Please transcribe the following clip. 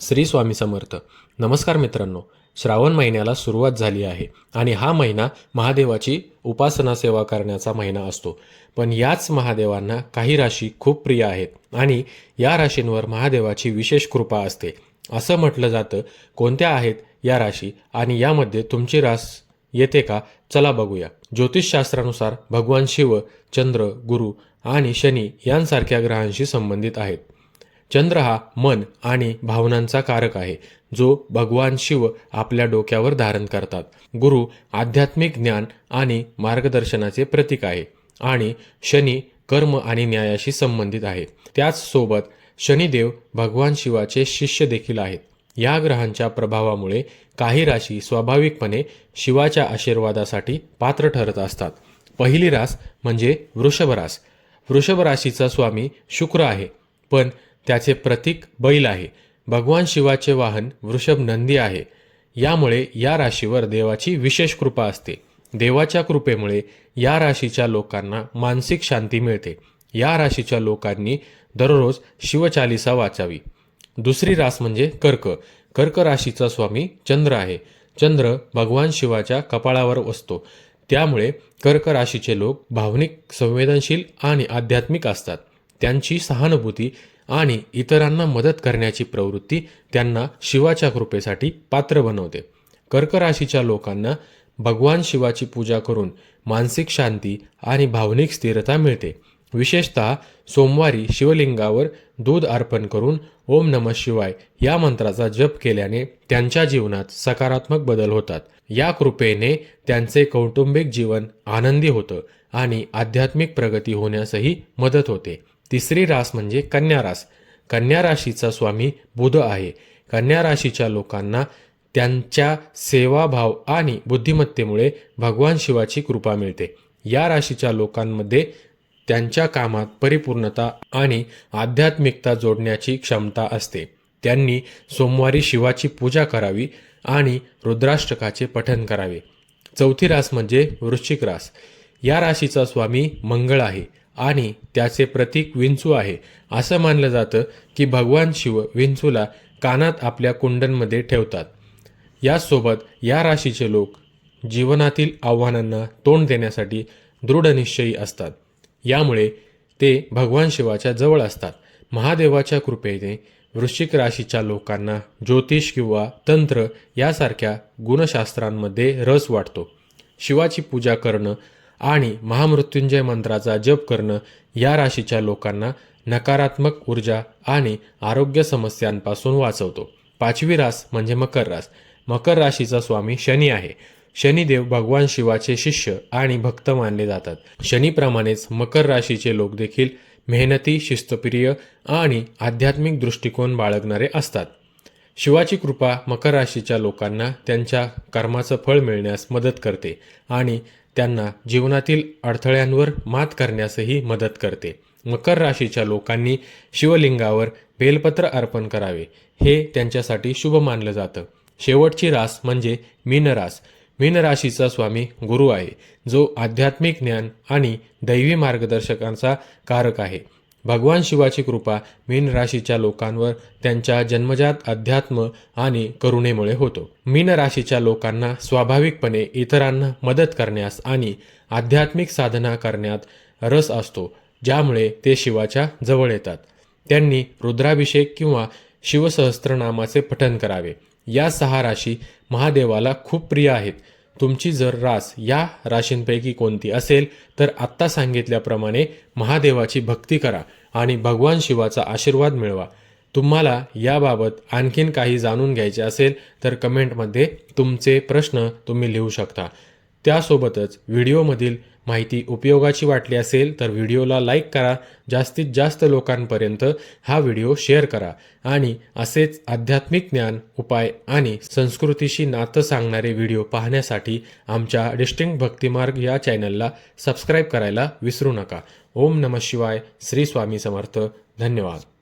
श्री स्वामी समर्थ. नमस्कार मित्रांनो श्रावण महिन्याला सुरुवात झाली आहे आणि हा महिना महादेवाची उपासना सेवा करण्याचा महिना असतो. पण याच महादेवांना काही राशी खूप प्रिय आहेत आणि या राशींवर महादेवाची विशेष कृपा असते. असं म्हटलं जातं कोणत्या आहेत या राशी आणि यामध्ये तुमची रास येते का? चला बघूया. ज्योतिषशास्त्रानुसार भगवान शिव चंद्र गुरु आणि शनी यांसारख्या ग्रहांशी संबंधित आहेत. चंद्र हा मन आणि भावनांचा कारक आहे जो भगवान शिव आपल्या डोक्यावर धारण करतात. गुरु आध्यात्मिक ज्ञान आणि मार्गदर्शनाचे प्रतीक आहे आणि शनी कर्म आणि न्यायाशी संबंधित आहे. त्याचसोबत शनिदेव भगवान शिवाचे शिष्य देखील आहेत. या ग्रहांच्या प्रभावामुळे काही राशी स्वाभाविकपणे शिवाच्या आशीर्वादासाठी पात्र ठरत असतात. पहिली रास म्हणजे वृषभ रास. वृषभ राशीचा स्वामी शुक्र आहे पण त्याचे प्रतीक बैल आहे. भगवान शिवाचे वाहन वृषभ नंदी आहे. यामुळे या राशीवर देवाची विशेष कृपा असते. देवाच्या कृपेमुळे या राशीच्या लोकांना मानसिक शांती मिळते. या राशीच्या लोकांनी दररोज शिवचालिसा वाचावी. दुसरी रास म्हणजे कर्क. कर्क राशीचा स्वामी चंद्र आहे. चंद्र भगवान शिवाच्या कपाळावर असतो. त्यामुळे कर्क राशीचे लोक भावनिक संवेदनशील आणि आध्यात्मिक असतात. त्यांची सहानुभूती आणि इतरांना मदत करण्याची प्रवृत्ती त्यांना शिवाच्या कृपेसाठी पात्र बनवते. कर्क राशीच्या लोकांना भगवान शिवाची पूजा करून मानसिक शांती आणि भावनिक स्थिरता मिळते. विशेषतः सोमवारी शिवलिंगावर दूध अर्पण करून ओम नम शिवाय या मंत्राचा जप केल्याने त्यांच्या जीवनात सकारात्मक बदल होतात. या कृपेने त्यांचे कौटुंबिक जीवन आनंदी होतं आणि आध्यात्मिक प्रगती होण्यासही मदत होते. तिसरी रास म्हणजे कन्या रास. कन्या राशीचा स्वामी बुध आहे. कन्या राशीच्या लोकांना त्यांच्या सेवाभाव आणि बुद्धिमत्तेमुळे भगवान शिवाची कृपा मिळते. या राशीच्या लोकांमध्ये त्यांच्या कामात परिपूर्णता आणि आध्यात्मिकता जोडण्याची क्षमता असते. त्यांनी सोमवारी शिवाची पूजा करावी आणि रुद्राष्टकाचे पठन करावे. चौथी रास म्हणजे वृश्चिक रास. या राशीचा स्वामी मंगळ आहे. आणि त्याचे प्रतीक विंचू आहे. असं मानलं जातं की भगवान शिव विंचूला कानात आपल्या कुंडनमध्ये ठेवतात. याचसोबत या राशीचे लोक जीवनातील आव्हानांना तोंड देण्यासाठी दृढनिश्चयी असतात. यामुळे ते भगवान शिवाच्या जवळ असतात. महादेवाच्या कृपेने वृश्चिक राशीच्या लोकांना ज्योतिष किंवा तंत्र यासारख्या गुणशास्त्रांमध्ये रस वाटतो. शिवाची पूजा करणं आणि महामृत्युंजय मंत्राचा जप करणं या राशीच्या लोकांना नकारात्मक ऊर्जा आणि आरोग्य समस्यांपासून वाचवतो. पाचवी रास म्हणजे मकर रास. मकर राशीचा स्वामी शनी आहे. शनिदेव भगवान शिवाचे शिष्य आणि भक्त मानले जातात. शनीप्रमाणेच मकर राशीचे लोक देखील मेहनती शिस्तप्रिय आणि आध्यात्मिक दृष्टिकोन बाळगणारे असतात. शिवाची कृपा मकर राशीच्या लोकांना त्यांच्या कर्माचं फळ मिळण्यास मदत करते आणि त्यांना जीवनातील अडथळ्यांवर मात करण्यासही मदत करते. मकर राशीच्या लोकांनी शिवलिंगावर बेलपत्र अर्पण करावे. हे त्यांच्यासाठी शुभ मानलं जातं. शेवटची रास म्हणजे मीनरास. मीन राशीचा स्वामी गुरु आहे जो आध्यात्मिक ज्ञान आणि दैवी मार्गदर्शकांचा कारक आहे. भगवान शिवाची कृपा मीन राशीच्या लोकांवर त्यांच्या जन्मजात अध्यात्म आणि करुणेमुळे होतो. मीन राशीच्या लोकांना स्वाभाविकपणे इतरांना मदत करण्यास आणि आध्यात्मिक साधना करण्यात रस असतो ज्यामुळे ते शिवाच्या जवळ येतात. त्यांनी रुद्राभिषेक किंवा शिवसहस्त्रनामाचे पठन करावे. या सहा राशी महादेवाला खूप प्रिय आहेत. तुमची जर रास या राशींपैकी कोणती असेल तर आत्ता सांगितल्याप्रमाणे महादेवाची भक्ती करा आणि भगवान शिवाचा आशीर्वाद मिळवा. तुम्हाला याबाबत आणखीन काही जाणून घ्यायचे असेल तर कमेंटमध्ये तुमचे प्रश्न तुम्ही लिहू शकता. त्यासोबतच व्हिडिओमधील माहिती उपयोगाची वाटली असेल तर व्हिडिओला लाईक करा जास्तीत जास्त लोकांपर्यंत हा व्हिडिओ शेअर करा आणि असेच आध्यात्मिक ज्ञान उपाय आणि संस्कृतीशी नातं सांगणारे व्हिडिओ पाहण्यासाठी आमच्या डिस्टिंग भक्तिमार्ग या चॅनलला सबस्क्राईब करायला विसरू नका. ओम नम शिवाय श्री स्वामी समर्थ. धन्यवाद.